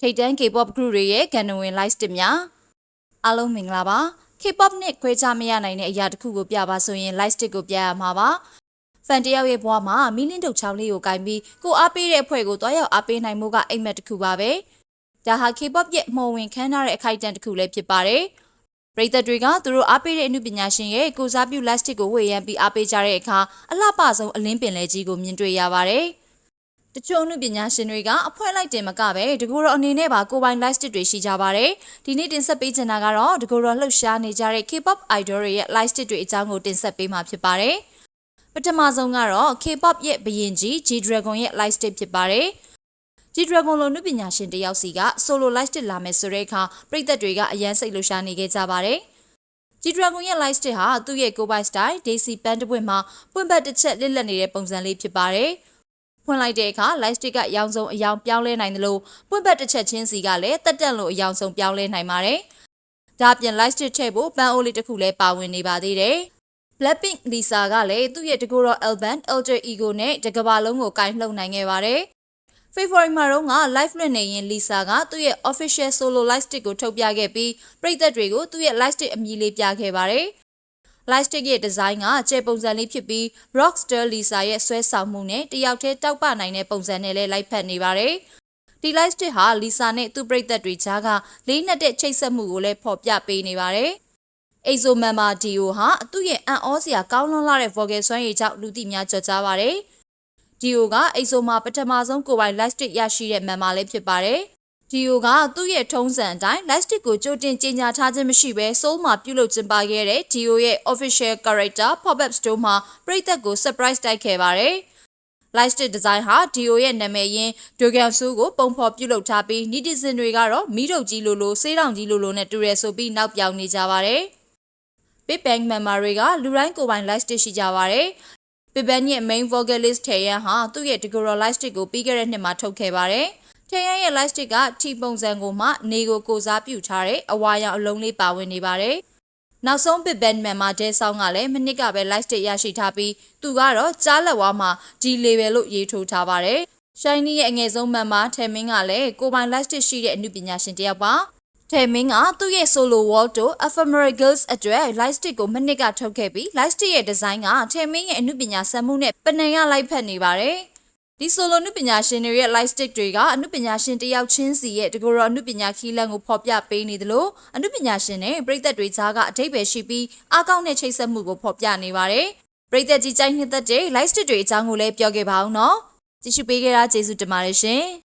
ထိတ်တန်း K-pop group တွေရဲ့ဂန်နဝင် live stick များအားလုံးမင်္ဂလာပါ K-pop နဲ့ခွဲခြားမရနိုင်တဲ့အရာတစ်ခုကိုပြပါဆိုရင် live stick ကိုပြရမှာပါဖန်တယောက်ရဲ့ဘဝမှာမီလင်းတုတ်ချောင်းလေးကိုကင်ပြီးကိုအားပေးတဲ့အဖွဲ့ကိုတွားရောက်အားပေးနိုင်မှုကအိမ်မက်တစ်ခုပါပဲဒါဟာ K-pop ရဲ့မှုံဝင်ခန်းထားတဲ့အခိုက်အတန့်တစ်ခုလည်းဖြစ်ပါတယ်ပရိသတ်တွေကသူတို့အားပေးတဲ့အမှုပညာရှင်ရဲ့ကိုစားပြု plastic ကိုဝေယံပြီးအားပေးကြတဲ့အခါအလှပဆုံးအလင်းပင်လဲကြီးကိုမြင်တွေ့ရပါတယ်။ တချို့အမှုပညာရှင်တွေကအဖွဲလိုက်တင်မကပဲတကူတော်အနေနဲ့ပါကိုပိုင် plastic တွေရှိကြပါတယ်။ဒီနေ့တင်ဆက်ပေးချင်တာကတော့တကူတော်လှုပ်ရှားနေကြတဲ့ K-pop idol တွေရဲ့ plastic တွေအကြောင်းကိုတင်ဆက်ပေးမှာဖြစ်ပါတယ်။ပထမဆုံးကတော့ K-pop ရဲ့ဘရင်ကြီး G-Dragon ရဲ့ plastic ဖြစ်ပါတယ်။ G-Dragon လိုနုပညာရှင်တယောက်စီက solo plastic လာမယ်ဆိုတဲ့အခါပရိသတ်တွေကအရန်စိတ်လှုပ်ရှားနေခဲ့ကြပါတယ်။ G-Dragon ရဲ့ light stick ဟာသူ့ရဲ့ Go by style Daisy Pan တစ်ပွင့်မှာပွင့်ပတ်တစ်ချက်လစ်လက်နေတဲ့ပုံစံလေးဖြစ်ပါတယ်။ ဖွင့်လိုက်တဲ့အခါ light stick ကရောင်စုံအယောင်ပြောင်းလဲနိုင်တယ်လို့ပွင့်ပတ်တစ်ချက်ချင်းစီကလည်းတက်တက်လို့အယောင်စုံပြောင်းလဲနိုင်ပါတယ်။ဒါအပြင် light stick ထည့်ဖို့ပန်းအိုးလေးတစ်ခုလည်းပါဝင်နေပါသေးတယ်။ Blackpink Lisa ကလည်းသူ့ရဲ့တကူတော် Alban Alter Ego နဲ့တကဘာလုံးကိုကင်လှုပ်နိုင်ခဲ့ပါတယ်။ February မှာတော့က live လွှင့်နေရင် Lisa ကသူ့ရဲ့ official solo live stick ကိုထုတ်ပြခဲ့ပြီးပရိသတ်တွေကိုသူ့ရဲ့ live stick အမည်လေးပြခဲ့ပါတယ်။ live stick ရဲ့ဒီဇိုင်းကကျယ်ပုံစံလေးဖြစ်ပြီး Rockstar Lisa ရဲ့ဆွဲဆောင်မှုနဲ့တယောက်တည်းတောက်ပနိုင်တဲ့ပုံစံနဲ့လည်းလိုက်ဖက်နေပါတယ်။ဒီ live stick ဟာ Lisa နဲ့သူ့ပရိသတ်တွေကြားကလေးနက်တဲ့ချိတ်ဆက်မှုကိုလည်းဖော်ပြပေးနေပါတယ်။ Exo member Dio ဟာသူ့ရဲ့အံ့ဩစရာကောင်းလွန်းလာတဲ့ vocal စွမ်းရည်ကြောင့်လူသိများကြော်ကြားပါတယ်။ Dio က Exo မှာပထမဆုံးကိုယ်ပိုင် live stick ရရှိတဲ့ member လေးဖြစ်ပါတယ်။ Dio ကသူ့ရဲ့ထုံးစံအတိုင်း live stick ကိုကြိုတင်ကြေညာထားခြင်းမရှိဘဲ Seoul မှာပြုလုပ်ကျင်းပခဲ့တဲ့ Dio ရဲ့ official character pop-up store မှာပရိသတ်ကို surprise တိုက်ခဲ့ပါတယ်။ live stick design ဟာ Dio ရဲ့နာမည်ရင်း Dogamsu ကိုပုံဖော်ပြုလုပ်ထားပြီး netizen တွေကတော့မီးတုပ်ကြီးလိုလိုဆေးတောင်ကြီးလိုလိုနဲ့တူရဲဆိုပြီးနောက်ပြောင်နေကြပါတယ်။ Big Bang member တွေကလူတိုင်းကိုယ်ပိုင် live stick ရှိကြပါတယ်။ Big Bang ရဲ့ main vocalist ထေယန်ဟာသူ့ရဲ့ Decoral live stick ကိုပြီးခဲ့တဲ့နှစ်မှာထုတ်ခဲ့ပါတယ်။ ထေယန်ရဲ့ live stick က T ပုံစံကိုမှနေကိုကိုစားပြုထားတဲ့အဝါရောင်အလုံးလေးပါဝင်နေပါတယ်။နောက်ဆုံး Big Bang member ဒဲဆောင်းကလည်းမနစ်ကပဲ live stick ရရှိထားပြီးသူကတော့ကြားလက်ဝါးမှာ G level လို့ရေးထိုးထားပါတယ်။ Shiny ရဲ့အငယ်ဆုံး member ထေမင်းကလည်းကိုပိုင် live stick ရှိတဲ့အမှုပညာရှင်တစ်ယောက်ပါ။ထေမင်းကသူ့ရဲ့ solo wall တို့ ephemeral girls အတွက် light stick ကိုမနစ်ကထုတ်ခဲ့ပြီး light stick ရဲ့ဒီဇိုင်းကထေမင်းရဲ့အမှုပညာစံမှုနဲ့ပနံရလိုက်ဖက်နေပါတယ်။ ဒီ solo နုပညာရှင်တွေရဲ့ light stick တွေကအနုပညာရှင်တယောက်ချင်းစီရဲ့တကူရောအနုပညာခီးလန်းကိုဖော်ပြပေးနေသလိုအနုပညာရှင်နဲ့ပရိသတ်တွေကြားကအထိပ္ပယ်ရှိပြီးအားကောင်းတဲ့ချိတ်ဆက်မှုကိုဖော်ပြနေပါတယ်။ပရိသတ်ကြီးကြိုက်နှစ်သက်တဲ့ light stick တွေအကြောင်းကိုလည်းပြောခဲ့ပါအောင်နော်။ကြည့်ရှုပေးကြတာကျေးဇူးတင်ပါတယ်ရှင်။